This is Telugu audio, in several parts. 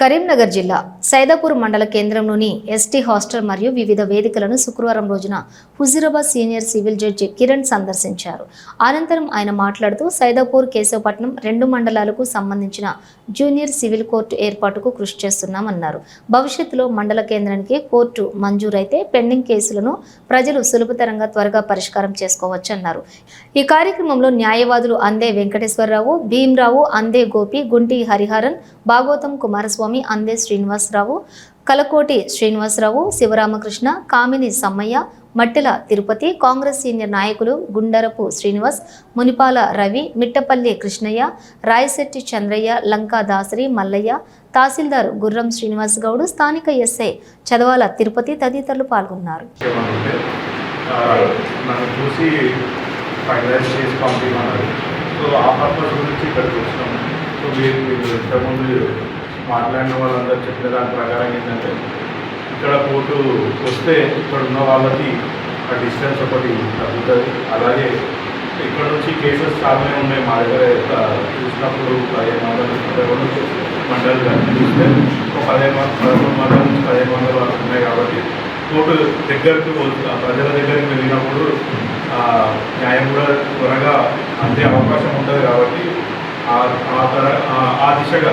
కరీంనగర్ జిల్లా సైదాపూర్ మండల కేంద్రంలోని ఎస్టీ హాస్టల్ మరియు వివిధ వేదికలను శుక్రవారం రోజున Huzurabad senior civil judge Kiran సందర్శించారు. అనంతరం ఆయన మాట్లాడుతూ సైదాపూర్ కేశవపట్నం రెండు మండలాలకు సంబంధించిన జూనియర్ సివిల్ కోర్టు ఏర్పాటుకు కృషి చేస్తున్నామన్నారు. భవిష్యత్తులో మండల కేంద్రానికి కోర్టు మంజూరైతే పెండింగ్ కేసులను ప్రజలు సులభతరంగా త్వరగా పరిష్కారం చేసుకోవచ్చన్నారు. ఈ కార్యక్రమంలో న్యాయవాదులు అందే వెంకటేశ్వరరావు భీమరావు అందే గోపి గుంటి హరిహరన్ భాగోతం కుమారస్వామి అందే శ్రీనివాసరావు కలకోటి శ్రీనివాసరావు శివరామకృష్ణ కామిని సమ్మయ్య మట్టెల తిరుపతి కాంగ్రెస్ సీనియర్ నాయకులు గుండరపు శ్రీనివాస్ మునిపాల రవి మిట్టపల్లి కృష్ణయ్య రాయశెట్టి చంద్రయ్య లంకా దాసరి మల్లయ్య తహసీల్దార్ గుర్రం శ్రీనివాస్ గౌడ్ స్థానిక ఎస్ఐ చదవాల తిరుపతి తదితరులు పాల్గొన్నారు. చేసి సో ఆ పర్పస్ గురించి ఇక్కడికి వచ్చినాం సో మీరు ఇంతకుముందు మాట్లాడిన వాళ్ళందరూ చెప్పిన దాని ప్రకారం ఏంటంటే ఇక్కడ పోటు వస్తే ఇక్కడ ఉన్న వాళ్ళకి ఆ డిస్టెన్స్ ఒకటి తగ్గుతుంది. అలాగే ఇక్కడ నుంచి కేసెస్ చాలానే ఉన్నాయి మా దగ్గర. చూసినప్పుడు పదిహేను వందల పదకొండు మండలు కలిపి ఒక పదిహేను పదమూడు పదకొండు మండల నుంచి పదిహేను వందల వరకు ఉన్నాయి కాబట్టి కోర్టు దగ్గరకు ప్రజల దగ్గరికి వెళ్ళినప్పుడు న్యాయం కూడా త్వరగా అందే అవకాశం ఉంటుంది కాబట్టి ఆ- తర ఆ దిశగా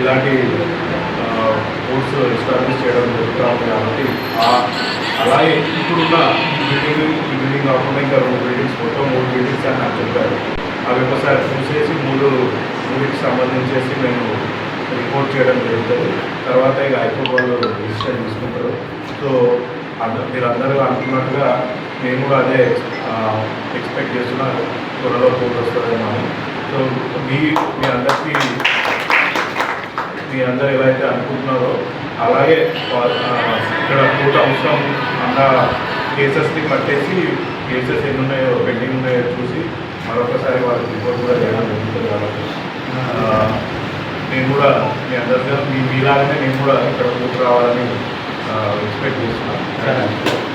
ఇలాంటి కోర్స్ ఎస్టాబ్లిష్ చేయడం జరుగుతూ ఉంది కాబట్టి అలాగే ఇప్పుడున్న బిల్డింగ్ ఈ బిల్డింగ్ కాకుండా ఇంకా రెండు బిల్డింగ్స్ మొత్తం మూడు బిల్డింగ్స్ అని నాకు చెప్పారు. అవి ఒకసారి చూసేసి మూడు మూడింటికి సంబంధించేసి మేము రిపోర్ట్ చేయడం జరుగుతుంది. తర్వాత ఇక హైకోర్టు వాళ్ళు డిసిషన్ తీసుకుంటారు. సో అంద మీరందరూ అనుకున్నట్టుగా మేము కూడా అదే ఎక్స్పెక్ట్ చేస్తున్నా త్వరలో కోర్టు వస్తుందేమో అని. సో మీ మీ అందరికీ మీ అందరూ ఎలా అయితే అనుకుంటున్నారో అలాగే ఇక్కడ కోర్టు అవసరం అన్న కేసెస్ని పట్టేసి కేసెస్ ఎన్ని ఉన్నాయో పెండింగ్ ఉన్నాయో చూసి మరొకసారి వాళ్ళకి రిపోర్ట్ కూడా చేయడం జరుగుతుంది కాబట్టి నేను కూడా మీ అందరిగా మీ మీలాగానే నేను కూడా ఇక్కడ కోర్టు రావాలని ఎక్స్పెక్ట్ చేస్తున్నాను.